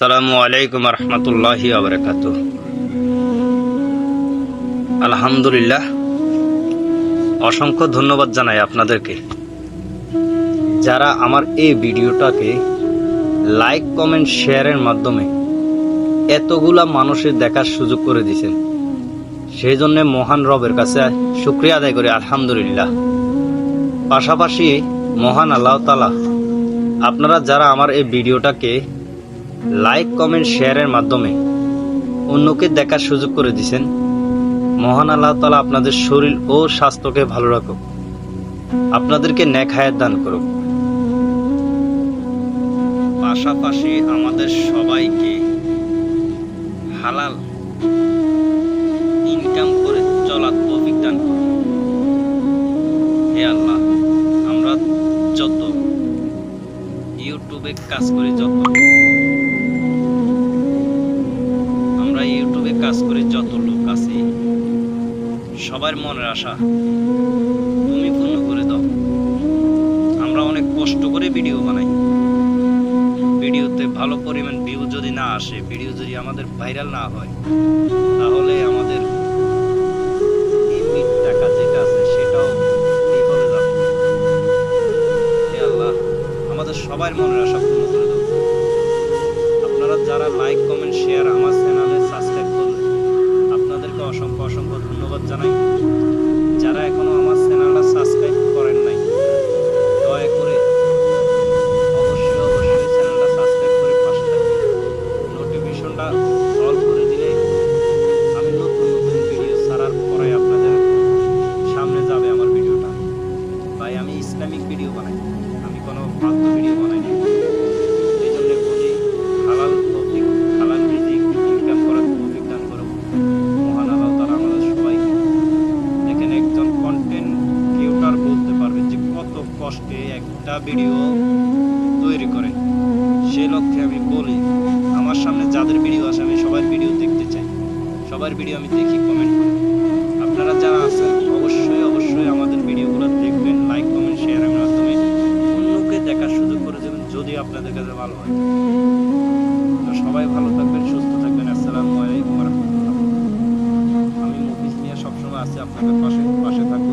সালামু আলাইকুম রহমতুল্লাহ আবরকাত আলহামদুলিল্লাহ, অসংখ্য ধন্যবাদ জানাই আপনাদেরকে। যারা আমার এই ভিডিওটাকে লাইক, কমেন্ট, শেয়ারের মাধ্যমে এতগুলা মানুষের দেখার সুযোগ করে দিয়েছেন সেই জন্য মহান রবের কাছে শুক্রিয়া আদায় করি, আলহামদুলিল্লাহ। পাশাপাশি মহান আল্লাহ তালা আপনারা যারা আমার এই ভিডিওটাকে লাইক কমেন্ট শেয়ারের মাধ্যমে অন্যকে দেখার সুযোগ করে দিছেন। মহান আল্লাহ তালা আপনাদের শরীর ও স্বাস্থ্যকে ভালো রাখুক। আপনাদেরকে ন্যাক হায়াত দান করুক। পাশাপাশি আমাদের সবাইকে হালাল ইনকাম করে চলার তৌফিক দান করুন। হে আল্লাহ, আমরা যত ইউটিউবে কাজ করি, যত সবার মনের আশা। তুমি পূর্ণ করে দাও। আমরা অনেক কষ্ট করে ভিডিও বানাই। ভিডিওতে ভালো পরিমাণ ভিউ যদি না আসে ভিডিও যদি আমাদের ভাইরাল না হয়, তাহলে আমাদের টাকা যেটা আছে সেটাও আল্লাহ, আমাদের সবার মনের আশা ভিডিও তৈরি করে। সেই লক্ষ্যে আমি বলি, আমার সামনে যাদের ভিডিও আসে আমি সবার ভিডিও দেখতে চাই। সবার ভিডিও আমি দেখি কমেন্ট করি। আপনারা যারা আছেন, অবশ্যই অবশ্যই আমাদের ভিডিওগুলো দেখবেন লাইক কমেন্ট শেয়ারের মাধ্যমে অন্যকে দেখার সুযোগ করে দেবেন, যদি আপনাদের কাছে ভালো হয়। তো সবাই ভালো থাকবেন, সুস্থ থাকবেন। আসসালামু আলাইকুম আমি মুফিস নিয়ে সবসময় আছি আপনাদের পাশে পাশে থাকবেন